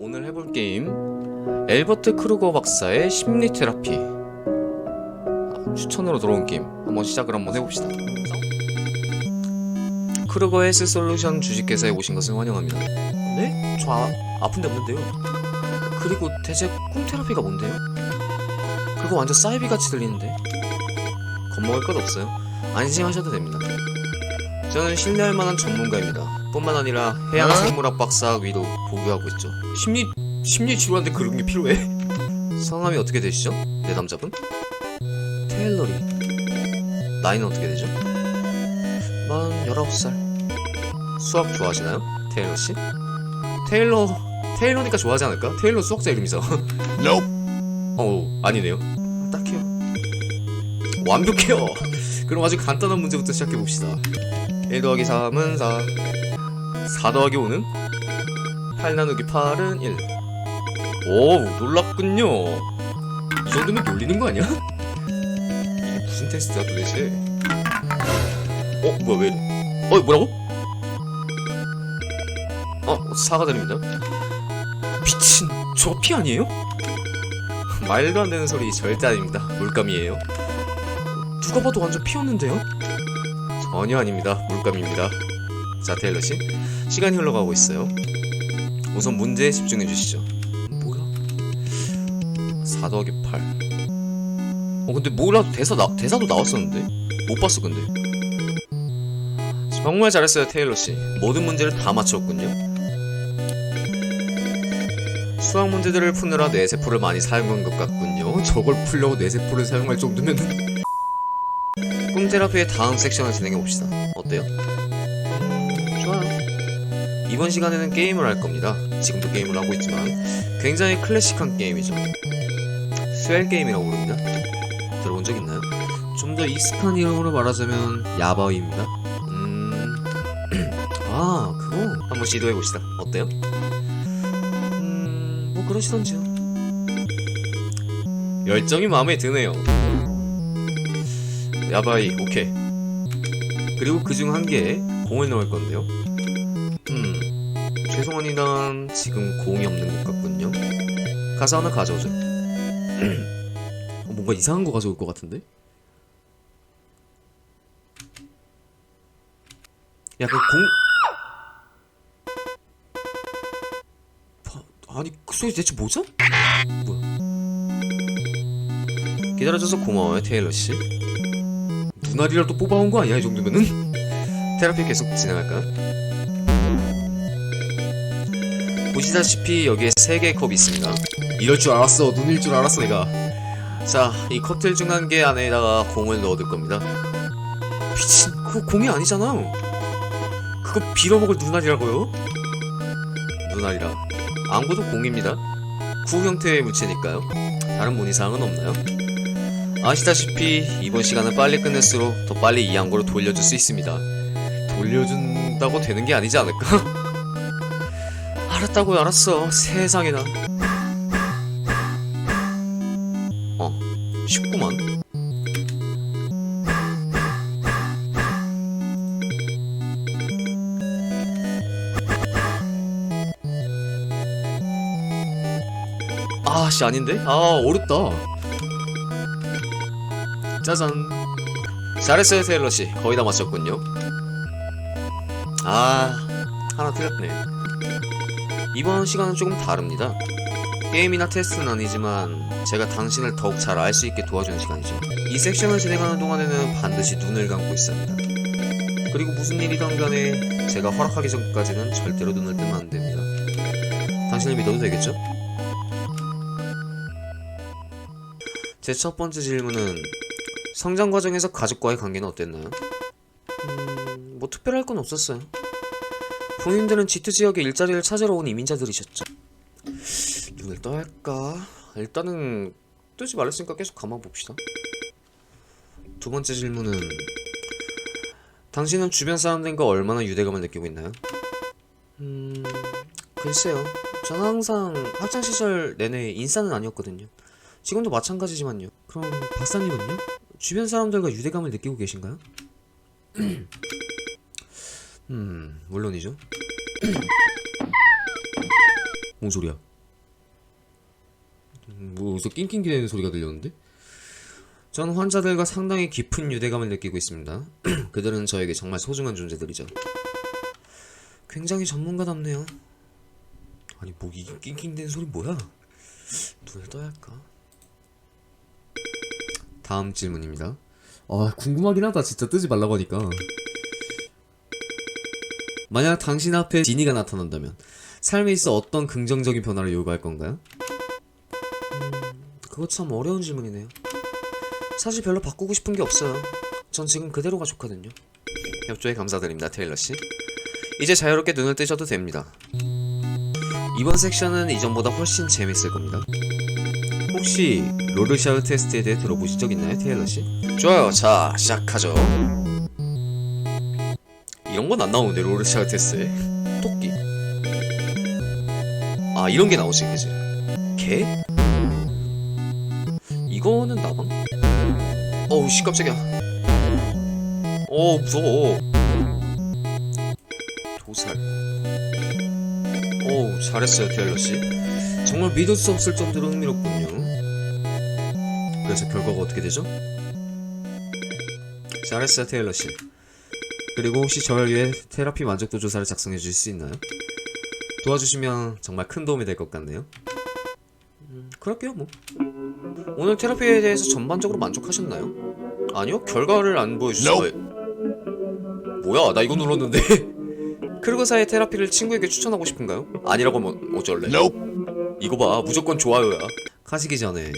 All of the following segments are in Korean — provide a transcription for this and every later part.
오늘 해볼 게임 엘버트 크루거 박사의 심리 테라피. 아, 추천으로 들어온 게임. 한번 시작을 한번 해봅시다. 크루거 헬스 솔루션 주식회사에 오신 것을 환영합니다. 네? 저 아, 아픈데 없는데요. 그리고 대체 꿈 테라피가 뭔데요? 그거 완전 사이비같이 들리는데? 겁먹을 것 없어요. 안심하셔도 됩니다. 저는 신뢰할 만한 전문가입니다. 뿐만 아니라 해양 생물학 박사 위도 보유하고 있죠. 심리 심리 치료한테 그런 게 필요해? 성함이 어떻게 되시죠? 내 남자분? 테일러리. 나이는 어떻게 되죠? 만 19살. 수학 좋아하시나요? 테일러 씨? 테일러 테일러니까 좋아하지 않을까? 테일러 수학자 이름이죠. 어 아니네요. 딱해요. 완벽해요. 그럼 아주 간단한 문제부터 시작해 봅시다. 1 더하기 3은 4 4 더하기 5는 8 나누기 8은 1오 놀랍군요 이 정도면 놀리는 거 아니야? 이게 무슨 테스트야 도대체 어 뭐야 왜 어 뭐라고? 어 사과드립니다 미친 저피 아니에요? 말도 안 되는 소리 절대 아닙니다 물감이에요 누가 봐도 완전 피였는데요? 전혀 아닙니다. 물감입니다. 자, 테일러 씨. 시간이 흘러가고 있어요. 우선 문제에 집중해 주시죠. 뭐야? 4 더하기 8. 어, 근데 뭐라도 대사 나, 대사도 나왔었는데? 못 봤어, 근데. 정말 잘했어요, 테일러 씨. 모든 문제를 다 맞췄군요. 수학 문제들을 푸느라 뇌세포를 많이 사용한 것 같군요. 저걸 풀려고 뇌세포를 사용할 정도면 꿈 테라피의 다음 섹션을 진행해 봅시다. 어때요? 이번 시간에는 게임을 할 겁니다. 지금도 게임을 하고 있지만 굉장히 클래식한 게임이죠. 스웰 게임이라고 부릅니다. 들어본 적 있나요? 좀 더 익숙한 이름으로 말하자면 야바위입니다. 음, 아 그거 한번 시도해 봅시다. 어때요? 음, 뭐 그러시던지요. 열정이 마음에 드네요. 야바이 오케이 그리고 그 중 한 개에 공을 넣을 건데요 음 죄송합니다 지금 공이 없는 것 같군요 가서 하나 가져오죠 어, 뭔가 이상한 거 가져올 것 같은데 야 그 공... 바- 아니 그 소리 대체 뭐죠? 뭐야 기다려줘서 고마워요 테일러씨 눈알이라도 뽑아온 거 아니야 이 정도면은? 테라피 계속 진행할까? 보시다시피 여기에 세 개의 컵이 있습니다 이럴 줄 알았어 눈일 줄 알았어 내가 자 이 컵들 중 한 개 안에다가 공을 넣어둘 겁니다 미친 그거 공이 아니잖아 그거 빌어먹을 눈알이라고요? 눈알이라 안구도 공입니다 구 형태의 물체니까요 다른 문의사항은 없나요? 아시다시피 이번 시간은 빨리 끝낼수록 더 빨리 이 양고를 돌려줄 수 있습니다. 돌려준다고 되는 게 아니지 않을까? 알았다고요, 알았어. 세상에나. 어, 쉽구만. 아씨 아닌데? 아 어렵다. 짜잔 잘했어요 테일러씨 거의 다 맞췄군요 아 하나 틀렸네 이번 시간은 조금 다릅니다 게임이나 테스트는 아니지만 제가 당신을 더욱 잘 알 수 있게 도와주는 시간이죠 이 섹션을 진행하는 동안에는 반드시 눈을 감고 있어야 합니다 그리고 무슨 일이든 간에 제가 허락하기 전까지는 절대로 눈을 뜨면 안 됩니다 당신을 믿어도 되겠죠? 제 첫 번째 질문은 성장 과정에서 가족과의 관계는 어땠나요? 음, 뭐 특별할 건 없었어요. 부모님들은 지투 지역에 일자리를 찾으러 온 이민자들이셨죠. 눈을 떠야 할까? 일단은 뜨지 말랬으니까 계속 가만 봅시다. 두 번째 질문은 당신은 주변 사람들과 얼마나 유대감을 느끼고 있나요? 음, 글쎄요. 저는 항상 학창 시절 내내 인싸는 아니었거든요. 지금도 마찬가지지만요. 그럼 박사님은요? 주변 사람들과 유대감을 느끼고 계신가요? 음, 물론이죠. 뭔 소리야? 음, 뭐 어디서 낑낑기대는 소리가 들렸는데? 전 환자들과 상당히 깊은 유대감을 느끼고 있습니다. 그들은 저에게 정말 소중한 존재들이죠. 굉장히 전문가답네요. 아니 목이 낑낑대는 소리 뭐야? 눈을 떠야 할까? 다음 질문입니다. 아 궁금하긴 하다 진짜 뜨지 말라고 하니까. 만약 당신 앞에 지니가 나타난다면 삶에 있어 어떤 긍정적인 변화를 요구할 건가요? 그거 참 어려운 질문이네요. 사실 별로 바꾸고 싶은 게 없어요. 전 지금 그대로가 좋거든요. 협조에 감사드립니다, 테일러 씨. 이제 자유롭게 눈을 뜨셔도 됩니다. 이번 섹션은 이전보다 훨씬 재밌을 겁니다. 혹시 로르샤우 테스트에 대해 들어보신 적 있나요, 테일러 씨? 좋아요. 자, 시작하죠. 이런 건 안 나오는데 로르샤우 테스트에 토끼. 아, 이런 게 나오지, 그지? 개? 이거는 나방? 어우 씨 깜짝이야 어 무서워 도살 어우 잘했어요 테일러씨 정말 믿을 수 없을 정도로 흥미롭군요 그래서 결과가 어떻게 되죠? 잘했어요 테일러씨 그리고 혹시 저를 위해 테라피 만족도 조사를 작성해 주실 수 있나요? 도와주시면 정말 큰 도움이 될 것 같네요 음, 그럴게요 뭐 오늘 테라피에 대해서 전반적으로 만족하셨나요? 아니요, 결과를 안 보여주셔서. 뭐야, 나 이거 눌렀는데. 크르그사의 테라피를 친구에게 추천하고 싶은가요? 아니라고 하면 어쩔래? 이거 봐, 무조건 좋아요야. 가시기 전에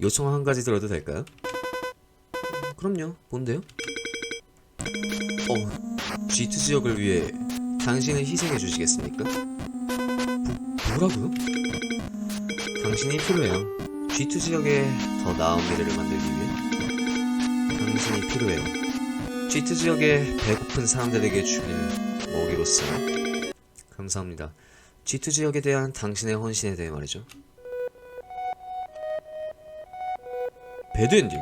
요청 한 가지 들어도 될까요? 그럼요, 뭔데요? 어, G2 지역을 위해 당신을 희생해 주시겠습니까? 뭐, 뭐라고요? 당신이 필요해요. G2 지역에 더 나은 미래를 만들기 위해 당신이 필요해요. G2 지역의 배고픈 사람들에게 주길 먹이로서 감사합니다. G2 지역에 대한 당신의 헌신에 대해 말이죠. 배드 엔딩.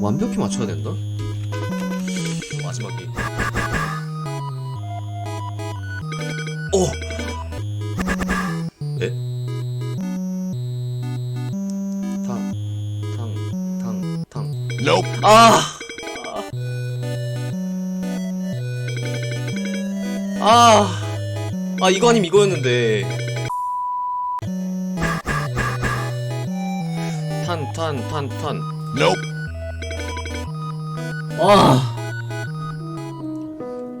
완벽히 맞춰야 된다. 마지막에. 오. 에? 탕, 탕, 탕, 탕. Nope. 아! 아! 아, 이거 아니면 이거였는데. 탄, 탄, 탄, 탄. Nope. 아!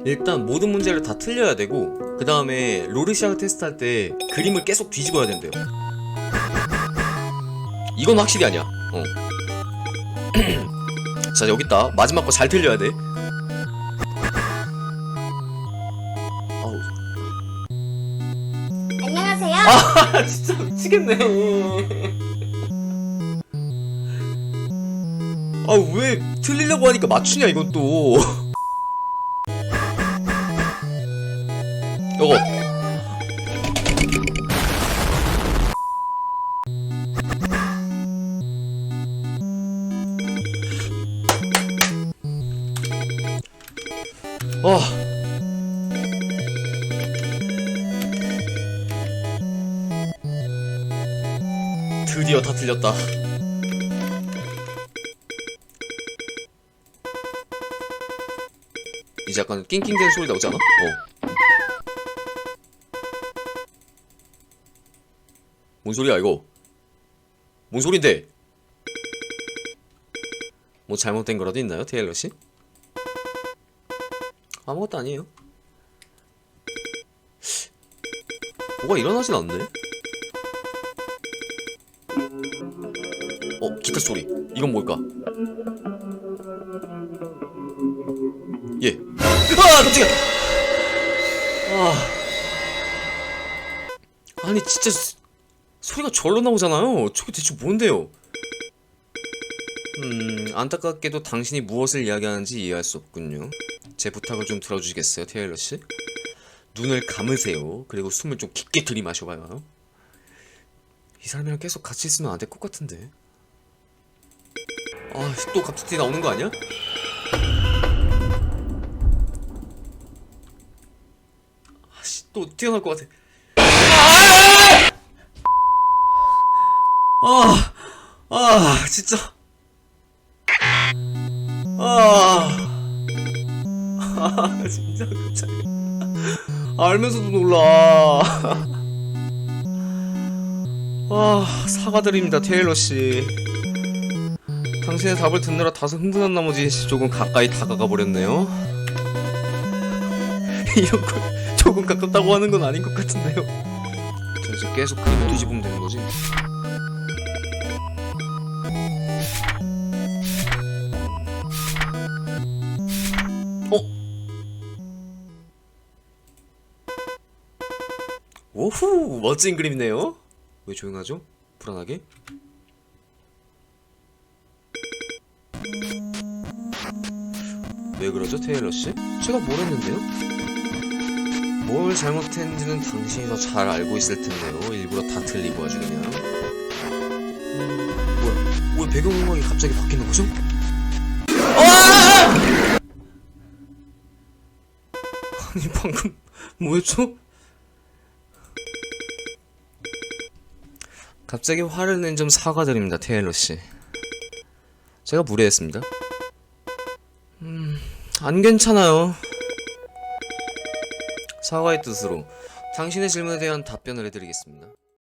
일단 모든 문제를 다 틀려야 되고 그 다음에 로르시아그 테스트 할 때 그림을 계속 뒤집어야 된대요. 이건 확실히 아니야. 어. 자 여기 있다. 마지막 거 잘 틀려야 돼. 안녕하세요. 아 진짜 미치겠네 아 왜 틀리려고 하니까 맞추냐 이건 또. 요거 와 드디어 다 틀렸다. 약간 낑낑대는 소리 나오지 않아? 어. 뭔 소리야 이거? 뭔 소린데? 뭐 잘못된 거라도 있나요, 테일러 씨? 아무것도 아니에요. 뭐가 일어나진 않네. 어, 기타 소리. 이건 뭘까? 예. 아, 깜짝이야. 아. 아니, 진짜 소- 소리가 절로 나오잖아요. 저게 대체 뭔데요? 음, 안타깝게도 당신이 무엇을 이야기하는지 이해할 수 없군요. 제 부탁을 좀 들어주시겠어요, 테일러 씨? 눈을 감으세요. 그리고 숨을 좀 깊게 들이마셔봐요. 이 사람이랑 계속 같이 있으면 안 될 것 같은데. 아, 또 갑자기 나오는 거 아니야? 아씨, 또 튀어나올 것 같아. 아! 아, 아, 진짜. 아, 아, 진짜 깜짝이야. 알면서도 놀라. 아, 사과드립니다, 테일러 씨. 당신의 답을 듣느라 다소 흥분한 나머지 조금 가까이 다가가 버렸네요. 이런 걸 조금 가깝다고 하는 건 아닌 것 같은데요. 자, 이제 계속 그림 뒤집으면 되는 거지. 어? 오후 멋진 그림이네요. 왜 조용하죠? 불안하게? 왜 그러죠, 테일러 씨? 제가 뭘 했는데요? 뭘 잘못했는지는 당신이 더 잘 알고 있을 텐데요. 일부러 다 틀리고 아주 그냥. 음, 뭐야? 왜 배경음악이 갑자기 바뀌는 거죠? 아! 아니 방금 뭐였죠? 갑자기 화를 낸 점 사과드립니다, 테일러 씨. 제가 무례했습니다. 음, 안 괜찮아요. 사과의 뜻으로 당신의 질문에 대한 답변을 해드리겠습니다.